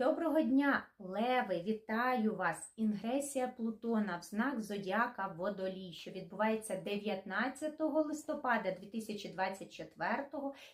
Доброго дня, Леви! Вітаю вас! Інгресія Плутона в знак Зодіака Водолій, що відбувається 19 листопада 2024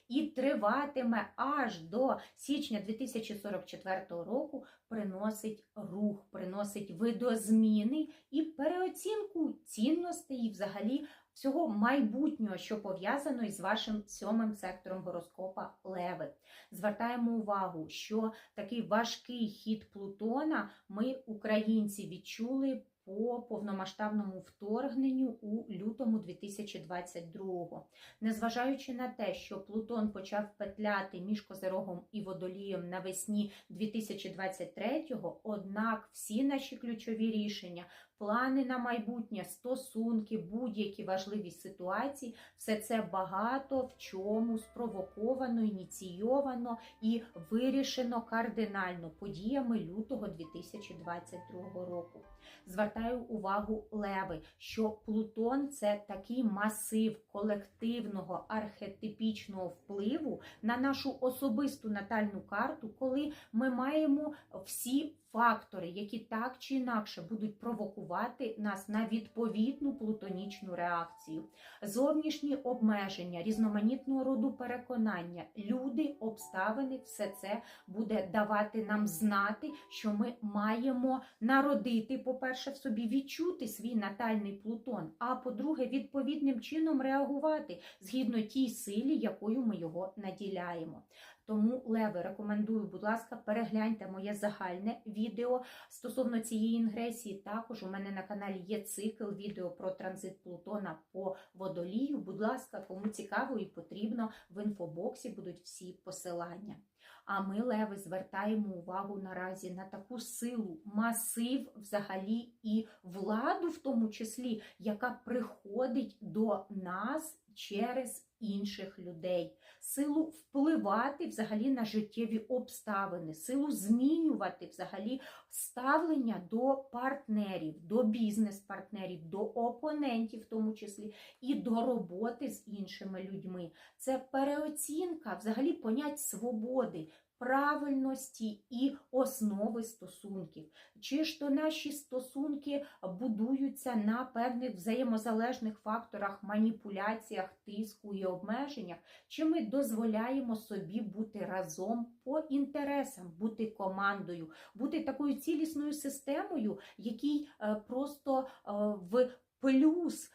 і триватиме аж до січня 2044 року, приносить рух, приносить видозміни і переоцінку цінностей і взагалі всього майбутнього, що пов'язано із вашим сьомим сектором гороскопа Леви. Звертаємо увагу, що такий важкий хід Плутона ми, українці, відчули. По повномасштабному вторгненню у лютому 2022-го. Незважаючи на те, що Плутон почав петляти між Козерогом і Водолієм навесні 2023-го, однак всі наші ключові рішення, плани на майбутнє, стосунки, будь-які важливі ситуації, все це багато в чому спровоковано, ініційовано і вирішено кардинально подіями лютого 2022 року. Звертаю увагу Леви, що Плутон це такий масив колективного архетипічного впливу на нашу особисту натальну карту, коли ми маємо всі фактори, які так чи інакше будуть провокувати нас на відповідну плутонічну реакцію, зовнішні обмеження, різноманітного роду переконання, люди, обставини, все це буде давати нам знати, що ми маємо народити, по-перше, в собі відчути свій натальний плутон, а по-друге, відповідним чином реагувати згідно тій силі, якою ми його наділяємо. Тому, Леви, рекомендую, будь ласка, перегляньте моє загальне відео стосовно цієї інгресії. Також у мене на каналі є цикл відео про транзит Плутона по водолію. Будь ласка, кому цікаво і потрібно, в інфобоксі будуть всі посилання. А ми, Леви, звертаємо увагу наразі на таку силу, масив взагалі і владу, в тому числі, яка приходить до нас через інших людей, силу впливати взагалі на життєві обставини, силу змінювати взагалі ставлення до партнерів, до бізнес-партнерів, до опонентів, в тому числі, і до роботи з іншими людьми. Це переоцінка взагалі понять свободи правильності і основи стосунків. Чи ж то наші стосунки будуються на певних взаємозалежних факторах, маніпуляціях, тиску і обмеженнях, чи ми дозволяємо собі бути разом по інтересам, бути командою, бути такою цілісною системою, якій е, просто е, в плюс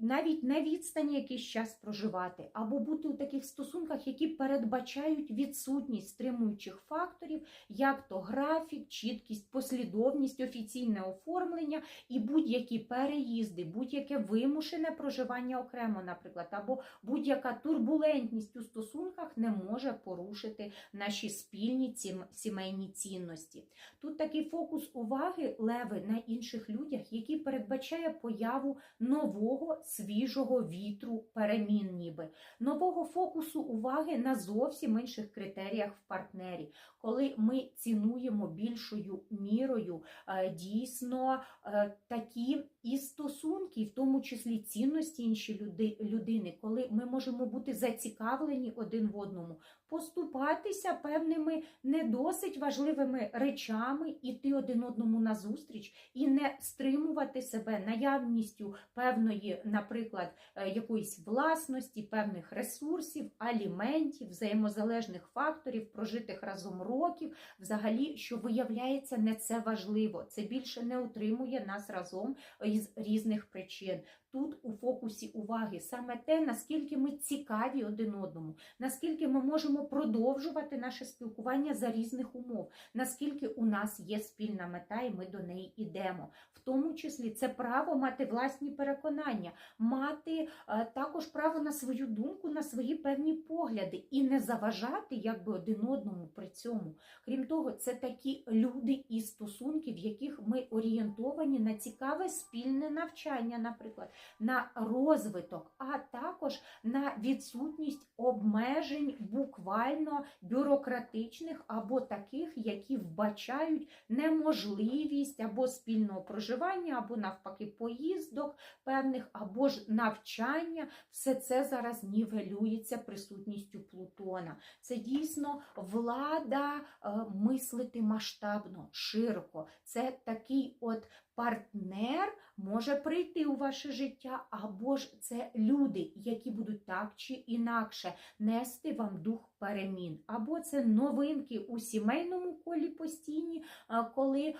навіть на відстані якийсь час проживати, або бути у таких стосунках, які передбачають відсутність стримуючих факторів, як то графік, чіткість, послідовність, офіційне оформлення і будь-які переїзди, будь-яке вимушене проживання окремо, наприклад, або будь-яка турбулентність у стосунках не може порушити наші спільні сімейні цінності. Тут такий фокус уваги леви на інших людях, який передбачає появу нового свіжого вітру перемін, ніби. Нового фокусу уваги на зовсім інших критеріях в партнері, коли ми цінуємо більшою мірою е, дійсно е, такі і стосунки, в тому числі цінності інші людини, коли ми можемо бути зацікавлені один в одному, поступатися певними не досить важливими речами, іти один одному назустріч і не стримувати себе наявністю певної, наприклад, е, якоїсь власності, певних ресурсів, аліментів, взаємозалежних факторів, прожитих разом років, взагалі, що виявляється, не це важливо. Це більше не утримує нас разом із різних причин. Тут у фокусі уваги саме те, наскільки ми цікаві один одному, наскільки ми можемо продовжувати наше спілкування за різних умов, наскільки у нас є спільна мета, і ми до неї йдемо. В тому числі це право мати власні переконання, мати е, також право на свою думку, на свої певні погляди і не заважати якби один одному при цьому. Крім того, це такі люди і стосунки, в яких ми орієнтовані на цікаве спільне навчання, наприклад на розвиток, а також на відсутність обмежень буквально бюрократичних або таких, які вбачають неможливість або спільного проживання, або навпаки поїздок певних, або ж навчання. Все це зараз нівелюється присутністю Плутона. Це дійсно влада е, мислити масштабно, широко. Це такий от партнер може прийти у ваше життя, або ж це люди, які будуть так чи інакше нести вам дух перемін, або це новинки у сімейному колі постійні, коли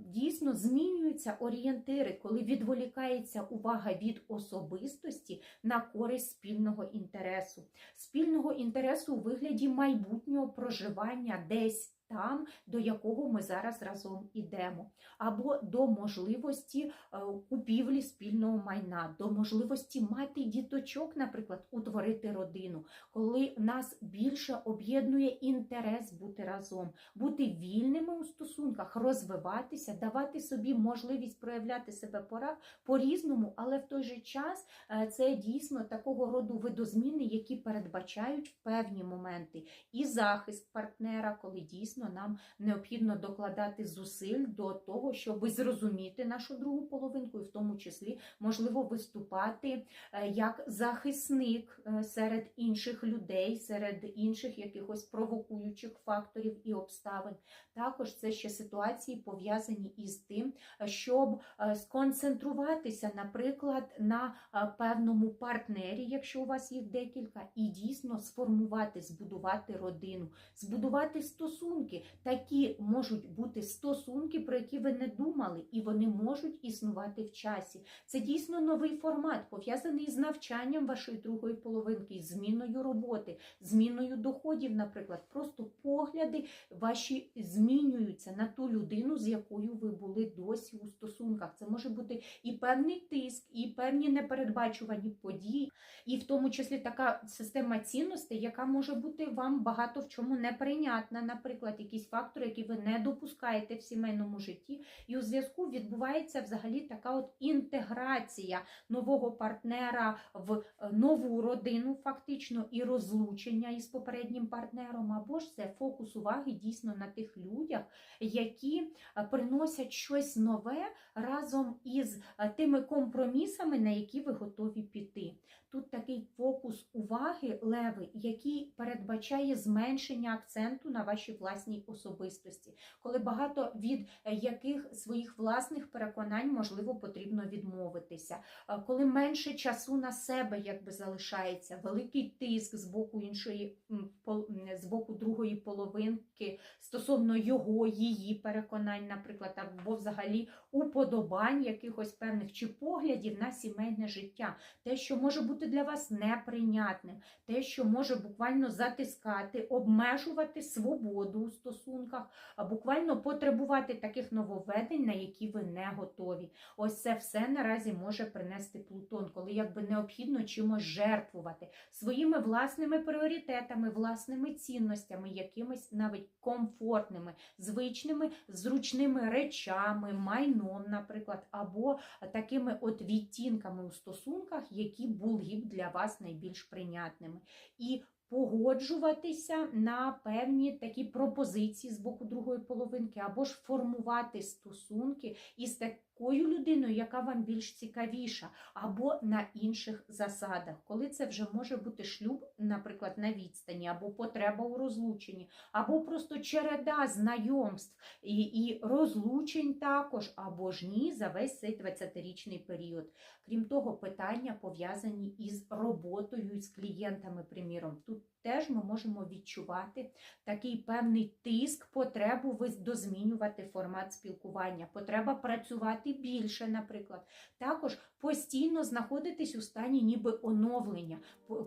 дійсно змінюються орієнтири, коли відволікається увага від особистості на користь спільного інтересу, спільного інтересу у вигляді майбутнього проживання десь. Там, до якого ми зараз разом ідемо, або до можливості е, купівлі спільного майна, до можливості мати діточок, наприклад, утворити родину, коли нас більше об'єднує інтерес бути разом, бути вільними у стосунках, розвиватися, давати собі можливість проявляти себе пора по-різному, але в той же час е, це дійсно такого роду видозміни, які передбачають певні моменти. І захист партнера, коли дійсно нам необхідно докладати зусиль до того, щоб зрозуміти нашу другу половинку, і в тому числі можливо виступати е, як захисник е, серед інших людей, серед інших якихось провокуючих факторів і обставин. Також це ще ситуації пов'язані із тим, щоб е, сконцентруватися, наприклад, на певному партнері, якщо у вас їх декілька, і дійсно сформувати, збудувати родину, збудувати стосунки. Такі можуть бути стосунки, про які ви не думали, і вони можуть існувати в часі. Це дійсно новий формат, пов'язаний з навчанням вашої другої половинки, зміною роботи, зміною доходів, наприклад, просто погляди ваші змінюються на ту людину, з якою ви були досі у стосунках. Це може бути і певний тиск, і певні непередбачувані події, і в тому числі така система цінностей, яка може бути вам багато в чому неприйнятна, наприклад, якісь фактори, які ви не допускаєте в сімейному житті, і у зв'язку відбувається взагалі така от інтеграція нового партнера в е, нову родину, фактично, і розлучення із попереднім партнером, або ж це фокус уваги дійсно на тих людях, які е, приносять щось нове разом із е, тими компромісами, на які ви готові піти. Тут такий фокус уваги леви, який передбачає зменшення акценту на вашій власній особистості, коли багато від е, яких своїх власних переконань можливо потрібно відмовитися, Е, коли менше часу на себе якби залишається, великий тиск з боку іншої з боку другої половинки стосовно його, її переконань, наприклад, або взагалі уподобань якихось певних чи поглядів на сімейне життя, те, що може бути для вас неприйнятним, те, що може буквально затискати, обмежувати свободу стосунках, буквально потребувати таких нововведень, на які ви не готові. Ось це все наразі може принести Плутон, коли якби необхідно чимось жертвувати своїми власними пріоритетами, власними цінностями, якимись навіть комфортними, звичними, зручними речами, майном, наприклад, або такими от відтінками у стосунках, які були б для вас найбільш прийнятними. І Погоджуватися на певні такі пропозиції з боку другої половинки, або ж формувати стосунки із такою людиною, яка вам більш цікавіша, або на інших засадах, коли це вже може бути шлюб, наприклад, на відстані, або потреба у розлученні, або просто череда знайомств і, і розлучень також, або ж ні, за весь цей 20-річний період. Крім того, питання пов'язані із роботою з клієнтами, приміром. Тут теж ми можемо відчувати такий певний тиск, потребу видозмінювати формат спілкування, потреба працювати більше, наприклад. Також постійно знаходитись у стані ніби оновлення,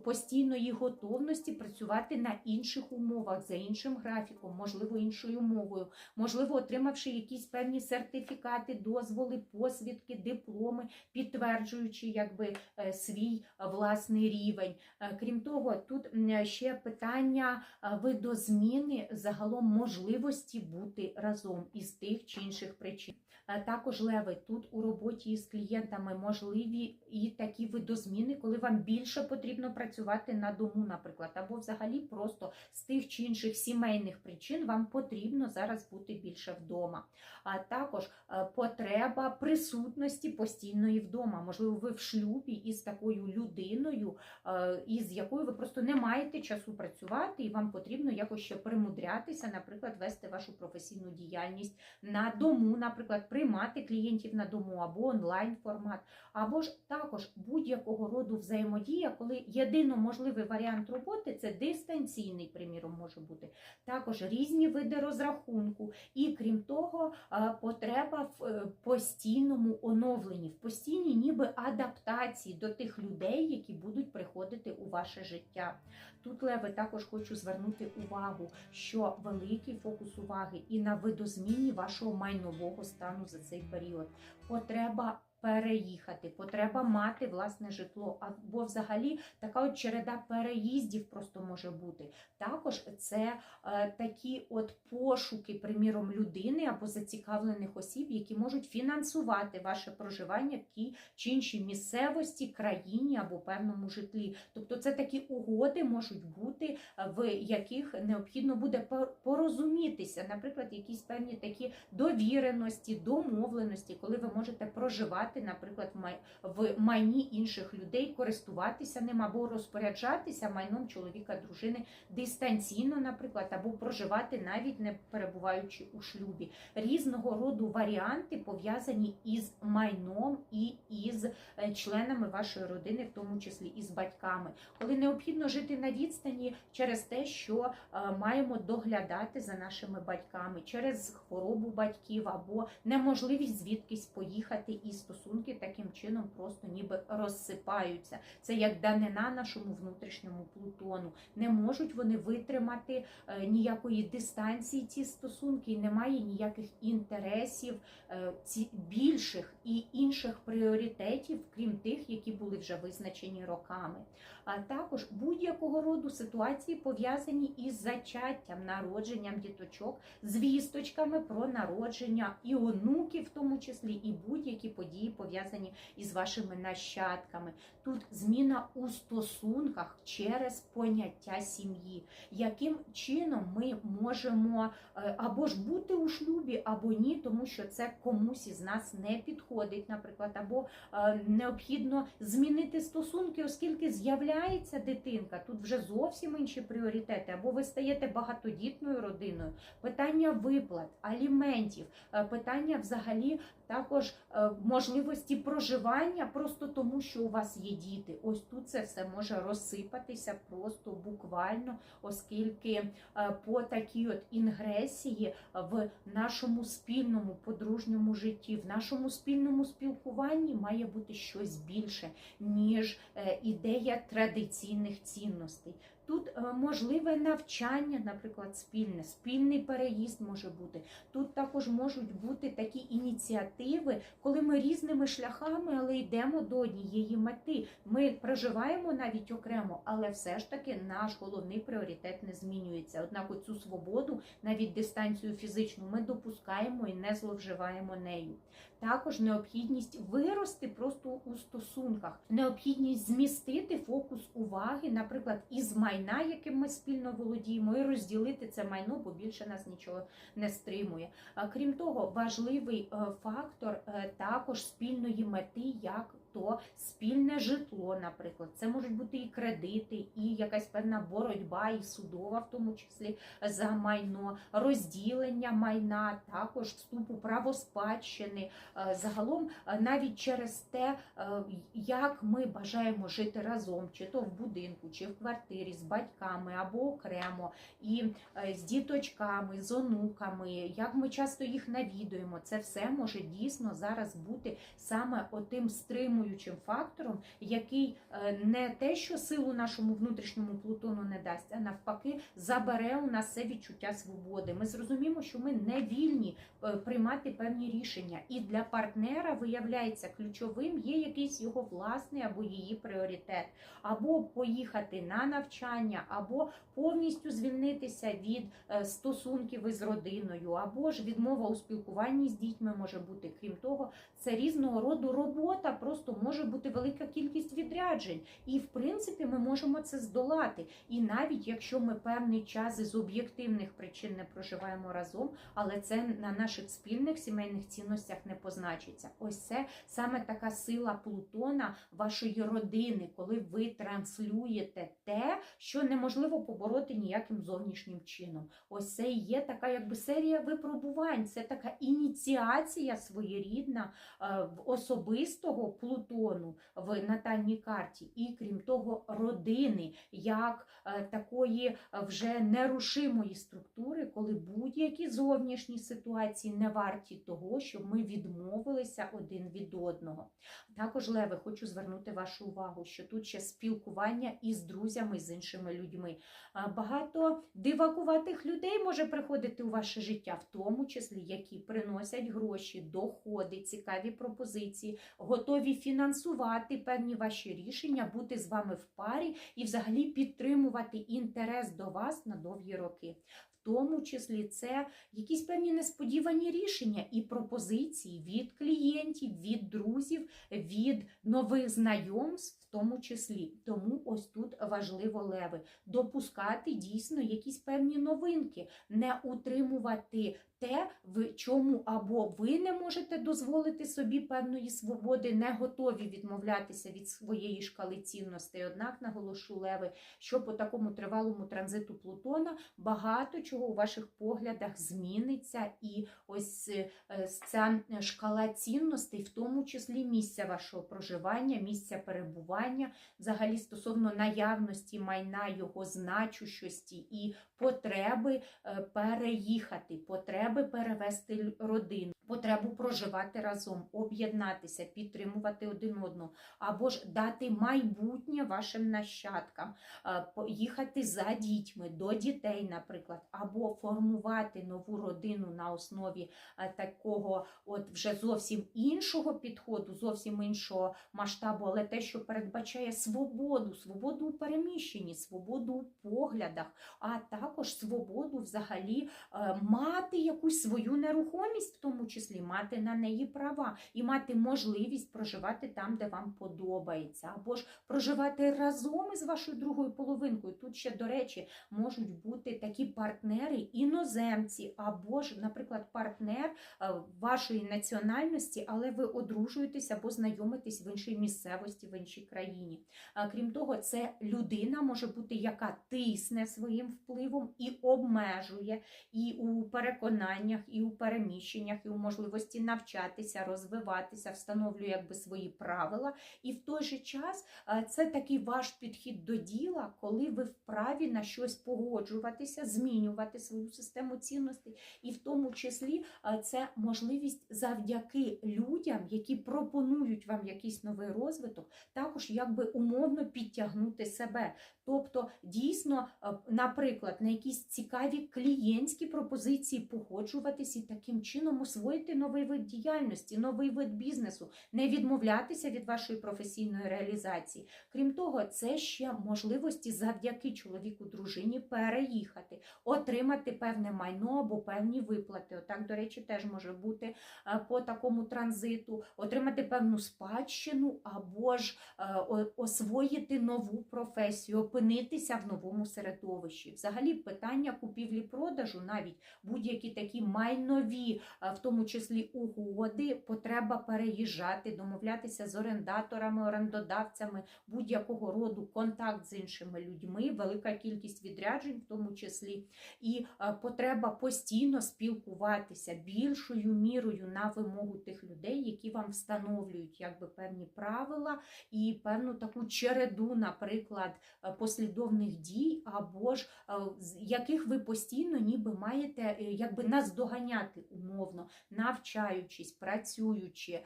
постійної готовності працювати на інших умовах, за іншим графіком, можливо, іншою мовою, можливо, отримавши якісь певні сертифікати, дозволи, посвідки, дипломи, підтверджуючи якби е, свій е, власний рівень. Е, Крім того, тут ще ще питання видозміни загалом можливості бути разом із тих чи інших причин. Е, Також леви тут у роботі із клієнтами можливі і такі видозміни, коли вам більше потрібно працювати на дому, наприклад, або взагалі просто з тих чи інших сімейних причин вам потрібно зараз бути більше вдома. А також е, потреба присутності постійної вдома. Можливо, ви в шлюбі із такою людиною, е, із якою ви просто не маєте часу працювати, і вам потрібно якось ще примудрятися, наприклад, вести вашу професійну діяльність на дому, наприклад, приймати клієнтів на дому або онлайн формат, або ж також будь-якого роду взаємодія, коли єдино можливий варіант роботи це дистанційний, приміром, може бути. Також різні види розрахунку, і крім того, е, потреба в е, постійному оновленні, в постійній ніби адаптації до тих людей, які будуть приходити у ваше життя. Тут леви також хочу звернути увагу, що великий фокус уваги і на видозміні вашого майнового стану за цей період. Потреба переїхати, потреба мати власне житло, або взагалі така от череда переїздів просто може бути. Також це е, такі от пошуки, приміром, людини або зацікавлених осіб, які можуть фінансувати ваше проживання в тій чи іншій місцевості, країні або певному житлі. Тобто це такі угоди можуть бути, е, в яких необхідно буде порозумітися, наприклад, якісь певні такі довіреності, домовленості, коли ви можете проживати, наприклад, в майні інших людей, користуватися ним або розпоряджатися майном чоловіка, дружини дистанційно, наприклад, або проживати навіть не перебуваючи у шлюбі. Різного роду варіанти пов'язані із майном і із е, членами вашої родини, в тому числі із батьками, коли необхідно жити на відстані через те, що е, маємо доглядати за нашими батьками, через хворобу батьків або неможливість звідкись поїхати, і стосунки таким чином просто ніби розсипаються. Це як данина нашому внутрішньому плутону. Не можуть вони витримати е, ніякої дистанції ці стосунки, і немає ніяких інтересів е, більших і інших пріоритетів, крім тих, які були вже визначені роками. А також будь-якого роду ситуації пов'язані із зачаттям, народженням діточок, звісточками про народження і онуків, в тому числі, і будь-які події пов'язані із вашими нащадками. Тут зміна у стосунках через поняття сім'ї, яким чином ми можемо е, або ж бути у шлюбі, або ні, тому що це комусь із нас не підходить, наприклад, або е, необхідно змінити стосунки, оскільки з'являється дитинка. Тут вже зовсім інші пріоритети, або ви стаєте багатодітною родиною, питання виплат, аліментів, е, питання взагалі також е, можливості проживання просто тому, що у вас є діти. Ось тут це все може розсипатися просто буквально, оскільки е, по такій от інгресії в нашому спільному подружньому житті, в нашому спільному спілкуванні має бути щось більше, ніж е, ідея традиційних цінностей. Тут е, можливе навчання, наприклад, спільне, спільний переїзд може бути. Тут також можуть бути такі ініціативи, коли ми різними шляхами, але йдемо до однієї мети. Ми проживаємо навіть окремо, але все ж таки наш головний пріоритет не змінюється. Однак оцю свободу, навіть дистанцію фізичну, ми допускаємо і не зловживаємо нею. Також необхідність вирости просто у стосунках, необхідність змістити фокус уваги, наприклад, із майна, яким ми спільно володіємо, і розділити це майно, бо більше нас нічого не стримує. А Крім того, важливий е, фактор е, також спільної мети, як то спільне житло, наприклад, це можуть бути і кредити, і якась певна боротьба, і судова, в тому числі за майно, розділення майна, також вступу право спадщини. Е, Загалом, е, навіть через те, е, як ми бажаємо жити разом, чи то в будинку, чи в квартирі з батьками або окремо, і з діточками, з онуками, як ми часто їх навідуємо, це все може дійсно зараз бути саме отим стримуючим стримуючим фактором, який е, не те, що силу нашому внутрішньому Плутону не дасть, а навпаки, забере у нас це відчуття свободи. Ми зрозуміємо, що ми не вільні е, приймати певні рішення, і для партнера виявляється ключовим є якийсь його власний або її пріоритет, або поїхати на навчання, або повністю звільнитися від е, стосунків із родиною, або ж відмова у спілкуванні з дітьми може бути. Крім того, це різного роду робота, просто може бути велика кількість відряджень. І в принципі ми можемо це здолати. І навіть якщо ми певний час із об'єктивних причин не проживаємо разом, але це на наших спільних сімейних цінностях не позначиться. Ось це саме така сила Плутона вашої родини, коли ви транслюєте те, що неможливо побороти ніяким зовнішнім чином. Ось це і є така, якби серія випробувань, це така ініціація своєрідна е, в Плутону в натальній карті, і крім того, родини як е, такої е, вже нерушимої структури, коли будь-які зовнішні ситуації не варті того, щоб ми відмовилися один від одного. Також, Леви, хочу звернути вашу увагу, що тут ще спілкування із друзями, з іншими людьми. Багато дивакуватих людей може приходити у ваше життя, в тому числі, які приносять гроші, доходи, цікаві пропозиції, готові фінансувати певні ваші рішення, бути з вами в парі і взагалі підтримувати інтерес до вас на довгі роки. В тому числі це якісь певні несподівані рішення і пропозиції від клієнтів, від друзів, від нових знайомств, тому числі. Тому ось тут важливо леви допускати дійсно якісь певні новинки, не утримувати те, в чому або ви не можете дозволити собі певної свободи, не готові відмовлятися від своєї шкали цінностей. Однак наголошу леви, що по такому тривалому транзиту Плутона багато чого у ваших поглядах зміниться, і ось е, ця шкала цінностей, в тому числі місця вашого проживання, місця перебування, взагалі стосовно наявності майна, його значущості і потреби е, переїхати, потреби перевести родину, потребу проживати разом, об'єднатися, підтримувати один одного, або ж дати майбутнє вашим нащадкам, е, поїхати за дітьми, до дітей, наприклад, або формувати нову родину на основі е, такого, от вже зовсім іншого підходу, зовсім іншого масштабу, але те, що передбачає свободу, свободу у переміщенні, свободу у поглядах, а також свободу взагалі е, мати якусь свою нерухомість, в тому числі мати на неї права і мати можливість проживати там, де вам подобається, або ж проживати разом із вашою другою половинкою. Тут ще, до речі, можуть бути такі партнери, іноземці, або ж, наприклад, партнер е, вашої національності, але ви одружуєтесь або знайомитесь в іншій місцевості, в іншій країні. Е, Крім того, це людина може бути, яка тисне своїм впливом і обмежує і у переконаннях, і у переміщеннях, і у можливості навчатися, розвиватися, встановлює якби свої правила. І в той же час це такий ваш підхід до діла, коли ви вправі на щось погоджуватися, змінювати свою систему цінностей, і в тому числі це можливість завдяки людям, які пропонують вам якийсь новий розвиток, також якби умовно підтягнути себе. Тобто, дійсно, е, наприклад, на якісь цікаві клієнтські пропозиції погоджуватись і таким чином освоїти новий вид діяльності, новий вид бізнесу, не відмовлятися від вашої професійної реалізації. Крім того, це ще можливості завдяки чоловіку, дружині переїхати, отримати певне майно або певні виплати. Отак, до речі, теж може бути е, по такому транзиту, отримати певну спадщину або ж е, освоїти нову професію, опинитися в новому середовищі. Взагалі, питання купівлі-продажу, навіть будь-які такі майнові, е, в тому числі угоди, потреба переїжджати, домовлятися з орендаторами, орендодавцями, будь-якого роду контакт з іншими людьми, велика кількість відряджень, в тому числі, і е, потреба постійно спілкуватися більшою мірою на вимогу тих людей, які вам встановлюють якби певні правила і певну таку череду, наприклад, е, послідовних дій, або ж е, яких ви постійно ніби маєте е, якби наздоганяти умовно, навчаючись, працюючи,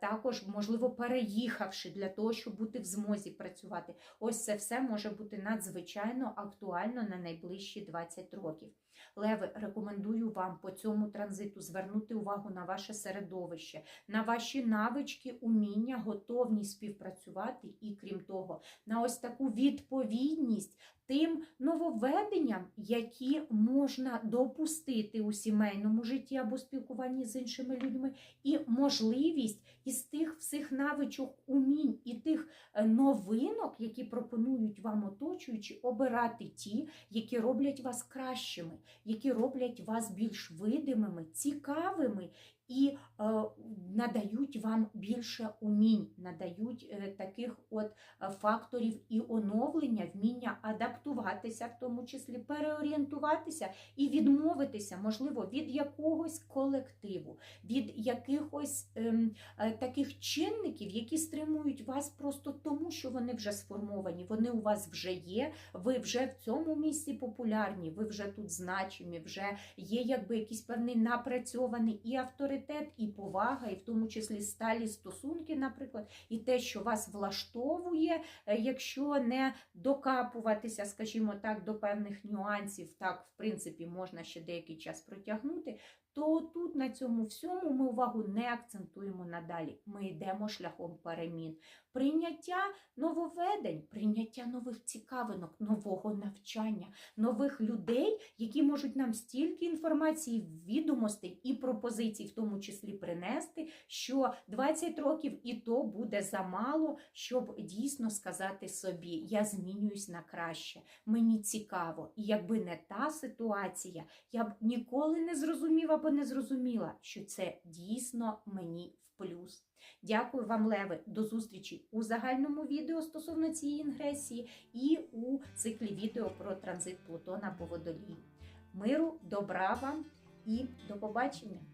також, можливо, переїхавши для того, щоб бути в змозі працювати. Ось це все може бути надзвичайно актуально на найближчі 20 років. Леви, рекомендую вам по цьому транзиту звернути увагу на ваше середовище, на ваші навички, уміння, готовність співпрацювати і, крім того, на ось таку відповідність тим нововведенням, які можна допустити у сімейному житті або спілкуванні з іншими людьми, і можливість із тих всіх навичок, умінь і тих е, новинок, які пропонують вам оточуючі, обирати ті, які роблять вас кращими, які роблять вас більш видимими, цікавими і е, надають вам більше умінь, надають е, таких от е, факторів і оновлення, вміння адаптуватися, в тому числі переорієнтуватися і відмовитися, можливо, від якогось колективу, від якихось ем, таких чинників, які стримують вас просто тому, що вони вже сформовані, вони у вас вже є, ви вже в цьому місці популярні, ви вже тут значимі, вже є якби якийсь певний напрацьований і авторитет, і повага, і в тому числі сталі стосунки, наприклад, і те, що вас влаштовує, е, якщо не докапуватися, скажімо так, до певних нюансів, так, в принципі, можна ще деякий час протягнути, то тут на цьому всьому ми увагу не акцентуємо надалі. Ми йдемо шляхом перемін. Прийняття нововведень, прийняття нових цікавинок, нового навчання, нових людей, які можуть нам стільки інформації, відомостей і пропозицій, в тому числі принести, що 20 років і то буде замало, щоб дійсно сказати собі: я змінююсь на краще, мені цікаво. І якби не та ситуація, я б ніколи не зрозумів або не зрозуміла, що це дійсно мені в плюс. Дякую вам, Леви, до зустрічі у загальному відео стосовно цієї інгресії і у циклі відео про транзит Плутона по водолії. Миру, добра вам і до побачення!